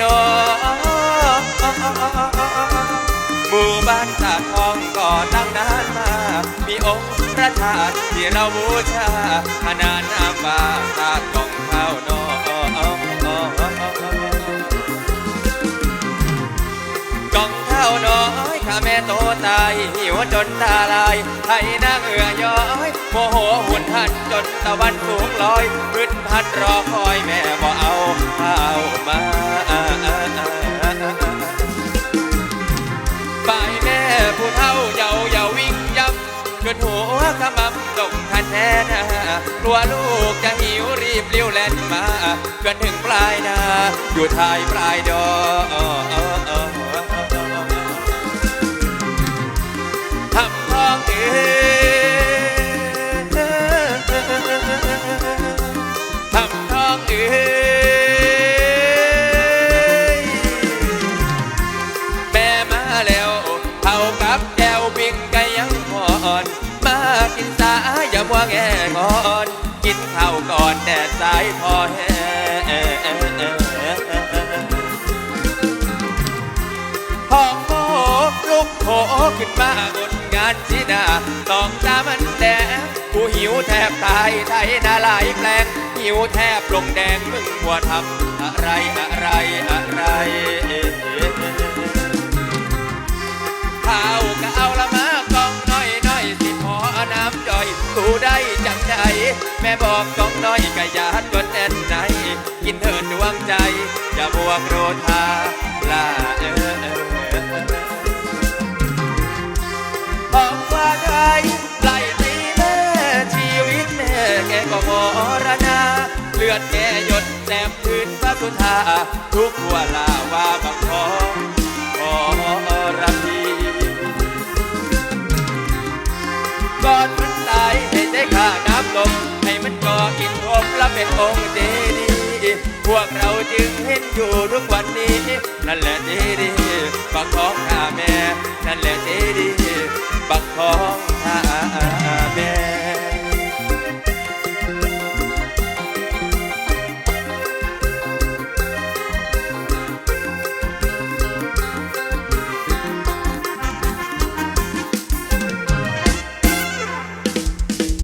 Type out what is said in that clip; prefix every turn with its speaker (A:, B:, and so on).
A: นอหมู่บ้านตาทองก่อตั้งนานมา มีองค์พระธาตุที่เราบูชาขนานนามว่าธาตุของข้าวนอกกองข้าวน้อยข้าแม่โตตายหิวจนตาลายไทยนางเอือย้อยโมโหหุ่นหันจนตะวันสูงลอยพื้นพัดรอคอยแม่บ่เอาข้า บจนหัวขมำตกคันแทนกลัวลูกจะหิวรีบเลี้ยวแล่นมาจนถึงปลายนาอยู่ท้ายปลายดอกาอย่ามัวแงงอนกินข้าวก่อนแดดสายพอแห้หอมโมลุกโผขึ้นมาบนงานที่นาสองตามันแดงกูหิวแทบตายไทยนาลายแปลง หิวแทบลงแดงมึงมัวทำอะไรอะไรอะไร ได้จังใจ แม่บอกกองน้อยก็อยาดจนแน่นในกินเถิดดวงใจ อย่าบวกโรธาลาเออบอกว่าได้ไล่ตีแม่ชีวิตแม่แกก็มรณาเลือดแกหยดแสบพื้นพระสุธาทุกหัวลาว่าบักทอง ม ให้มันก่อกินทมและเป็นองค์เจดีย์พวกเราจึงเห็นอยู่ทุกวันนี้ นั่นแหละเจดีย์บักทองข้าแม่ นั่นแหละเจดีย์บักทอง